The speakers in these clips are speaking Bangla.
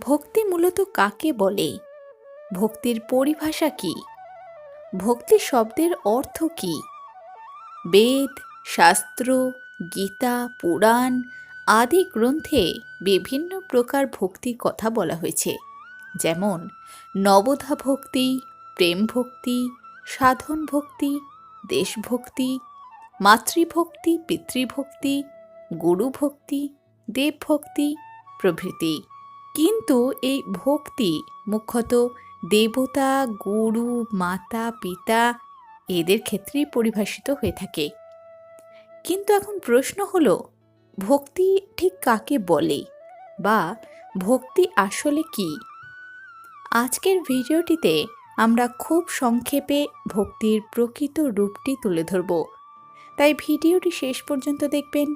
ভক্তি মূলত কাকে বলে? ভক্তির পরিভাষা কি? ভক্তি শব্দের অর্থ কি? বেদ, শাস্ত্র, গীতা, পুরাণ আদি গ্রন্থে বিভিন্ন প্রকার ভক্তির কথা বলা হয়েছে। যেমন, নবধা ভক্তি, প্রেম ভক্তি, সাধন ভক্তি দেশভক্তি মাতৃভক্তি পিতৃভক্তি গুরু ভক্তি দেবভক্তি প্রভৃতি। কিন্তু এই ভক্তি মুখ্যত দেবতা, গুরু, মাতা, পিতা এদের ক্ষেত্রেই পরিভাষিত হয়ে থাকে। কিন্তু এখন প্রশ্ন হলো, ভক্তি ঠিক কাকে বলে বা ভক্তি আসলে কি? আজকের ভিডিওটিতে আমরা খুব সংক্ষেপে ভক্তির প্রকৃত রূপটি তুলে ধরব। তাই ভিডিওটি শেষ পর্যন্ত দেখবেন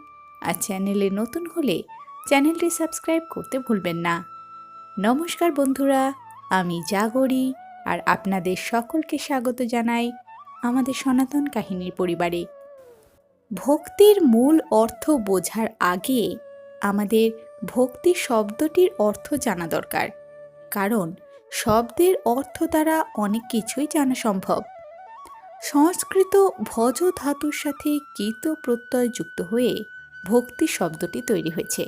আর চ্যানেলে নতুন হলে চ্যানেলটি সাবস্ক্রাইব করতে ভুলবেন না। নমস্কার বন্ধুরা, আমি জাগরি আর আপনাদের সকলকে স্বাগত জানাই আমাদের সনাতন কাহিনীর পরিবারে। ভক্তির মূল অর্থ বোঝার আগে আমাদের ভক্তি শব্দটির অর্থ জানা দরকার, কারণ শব্দের অর্থ দ্বারা অনেক কিছুই জানা সম্ভব। সংস্কৃত ভজ ধাতুর সাথে কীত প্রত্যয় যুক্ত হয়ে ভক্তি শব্দটি তৈরি হয়েছে।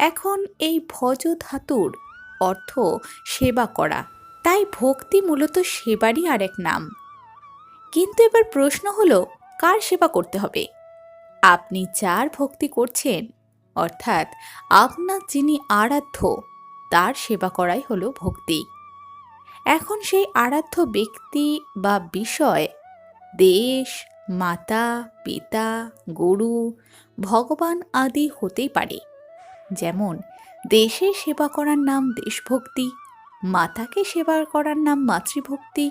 এখন এই ভজ ধাতুর অর্থ সেবা করা। তাই ভক্তি মূলত সেবারই আরেক নাম। কিন্তু এবার প্রশ্ন হলো, কার সেবা করতে হবে? আপনি যার ভক্তি করছেন, অর্থাৎ আপনার যিনি আরাধ্য, তার সেবা করাই হলো ভক্তি। এখন সেই আরাধ্য ব্যক্তি বা বিষয়, দেশ, মাতা, পিতা, গুরু, ভগবান আদি হতেই পারে। যেমন দেশের সেবা করার নাম দেশভক্তি, মাতাকে সেবা করার নাম মাতৃভক্তি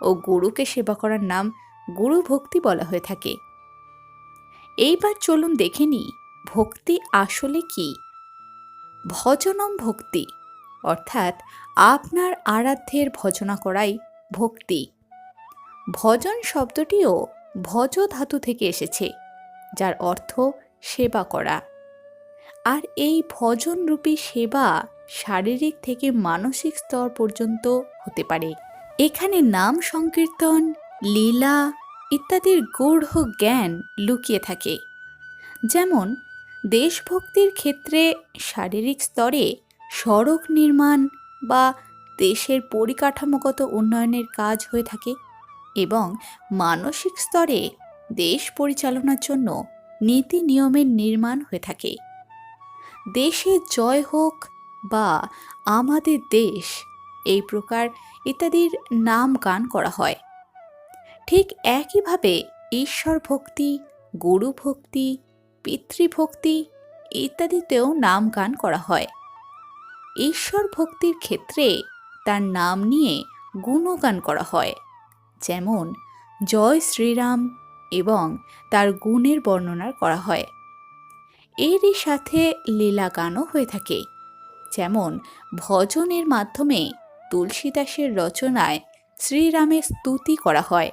ও গুরুকে সেবা করার নাম গুরু ভক্তি বলা হয়ে থাকে। এইবার চলুন দেখে নিই, ভক্তি আসলে কি? ভজনম ভক্তি, অর্থাৎ আপনার আরাধ্যের ভজনা করাই ভক্তি। ভজন শব্দটিও ভজ ধাতু থেকে এসেছে, যার অর্থ সেবা করা। আর এই ভজনরূপী সেবা শারীরিক থেকে মানসিক স্তর পর্যন্ত হতে পারে। এখানে নাম সংকীর্তন, লীলা ইত্যাদির গূঢ় জ্ঞান লুকিয়ে থাকে। যেমন, দেশভক্তির ক্ষেত্রে শারীরিক স্তরে সড়ক নির্মাণ বা দেশের পরিকাঠামোগত উন্নয়নের কাজ হয়ে থাকে এবং মানসিক স্তরে দেশ পরিচালনার জন্য নীতি নিয়মের নির্মাণ হয়ে থাকে। দেশে জয় হোক বা আমাদের দেশ, এই প্রকার ইত্যাদির নাম গান করা হয়। ঠিক একইভাবে ঈশ্বর ভক্তি গুরু ভক্তি পিতৃভক্তি ইত্যাদিতেও নাম গান করা হয়। ঈশ্বর ভক্তির ক্ষেত্রে তার নাম নিয়ে গুণগান করা হয়, যেমন জয় শ্রীরাম এবং তার গুণের বর্ণনা করা হয়। এরই সাথে লীলা গানও হয়ে থাকে। যেমন ভজনের মাধ্যমে তুলসীদাসের রচনায় শ্রীরামের স্তুতি করা হয়।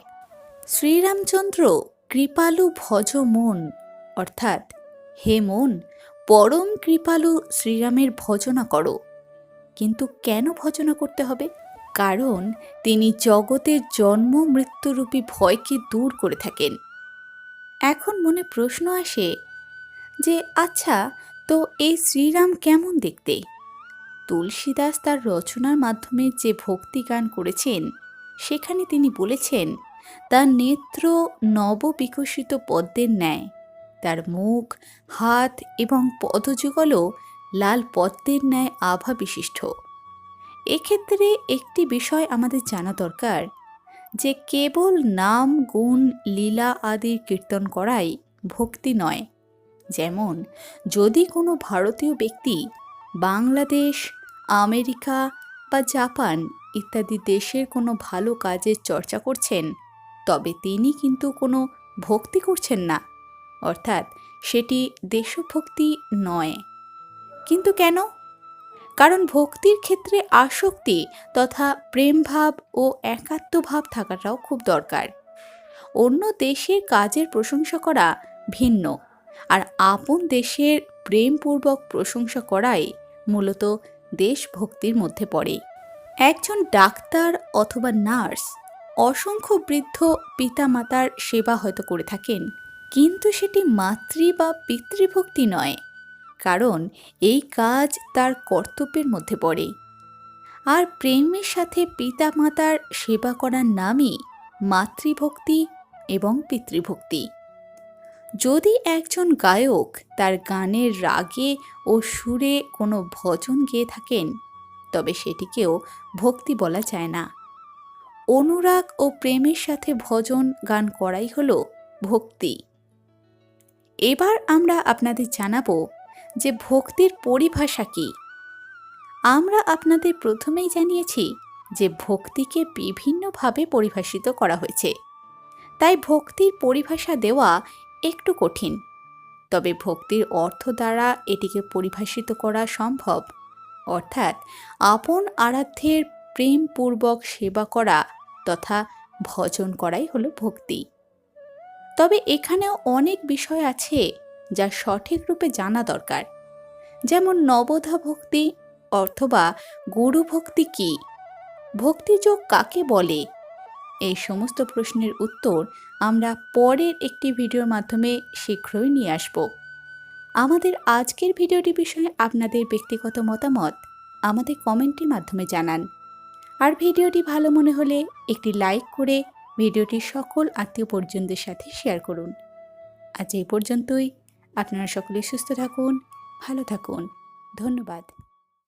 শ্রীরামচন্দ্র, কৃপালু ভজ মন, অর্থাৎ হে মন, পরম কৃপালু শ্রীরামের ভজনা করো। কিন্তু কেন ভজনা করতে হবে? কারণ তিনি জগতের জন্ম, মৃত্যুরূপী ভয়কে দূর করে থাকেন। এখন মনে প্রশ্ন আসে যে আচ্ছা তো এই শ্রীরাম কেমন দেখতে? তুলসীদাস তার রচনার মাধ্যমে যে ভক্তি গান করেছেন, সেখানে তিনি বলেছেন তার নেত্র নববিকশিত পদ্মের ন্যায়। তার মুখ, হাত এবং পদযুগলও লাল পদ্মের ন্যায় আভা বিশিষ্ট। এক্ষেত্রে একটি বিষয় আমাদের জানা দরকার, যে কেবল নাম, গুণ, লীলা আদির কীর্তন করাই ভক্তি নয়। যেমন, যদি কোনো ভারতীয় ব্যক্তি বাংলাদেশ, আমেরিকা বা জাপান ইত্যাদি দেশের কোনো ভালো কাজের চর্চা করছেন, তবে তিনি কিন্তু কোনো ভক্তি করছেন না। অর্থাৎ সেটি দেশভক্তি নয়। কিন্তু কেন? কারণ ভক্তির ক্ষেত্রে আসক্তি তথা প্রেমভাব ও একাত্মভাব থাকাটাও খুব দরকার। অন্য দেশের কাজের প্রশংসা করা ভিন্ন। আর আপন দেশের প্রেমপূর্বক প্রশংসা করাই মূলত দেশভক্তির মধ্যে পড়ে। একজন ডাক্তার অথবা নার্স অসংখ্য বৃদ্ধ পিতামাতার সেবা হয়তো করে থাকেন, কিন্তু সেটি মাতৃ বা পিতৃভক্তি নয়, কারণ এই কাজ তার কর্তব্যের মধ্যে পড়ে। আর প্রেমের সাথে পিতামাতার সেবা করার নামই মাতৃভক্তি এবং পিতৃভক্তি। যদি একজন গায়ক তার গানের রাগে ও সুরে কোনো ভজন গেয়ে থাকেন, তবে সেটিকেও ভক্তি বলা যায় না। অনুরাগ ও প্রেমের সাথে ভজন গান করাই হলো ভক্তি। এবার আমরা আপনাদের জানাব যে ভক্তির পরিভাষা কী। আমরা আপনাদের প্রথমেই জানিয়েছি যে ভক্তিকে বিভিন্নভাবে পরিভাষিত করা হয়েছে। তাই ভক্তির পরিভাষা দেওয়া একটু কঠিন। তবে ভক্তির অর্থ দ্বারা এটিকে পরিভাষিত করা সম্ভব। অর্থাৎ আপন আরাধ্যের প্রেমপূর্বক সেবা করা তথা ভজন করাই হলো ভক্তি। তবে এখানেও অনেক বিষয় আছে যা সঠিক রূপে জানা দরকার। যেমন নবধা ভক্তি অথবা গুরু ভক্তি কী? ভক্তিযোগ কাকে বলে? এই সমস্ত প্রশ্নের উত্তর আমরা পরের একটি ভিডিওর মাধ্যমে শীঘ্রই নিয়ে আসব। আমাদের আজকের ভিডিওটি বিষয়ে আপনাদের ব্যক্তিগত মতামত আমাদের কমেন্টের মাধ্যমে জানান। আর ভিডিওটি ভালো মনে হলে একটি লাইক করে ভিডিওটি সকল আত্মীয় পরিজনদের সাথে শেয়ার করুন। আজ এই পর্যন্তই। আপনারা সকলে সুস্থ থাকুন, ভালো থাকুন। ধন্যবাদ।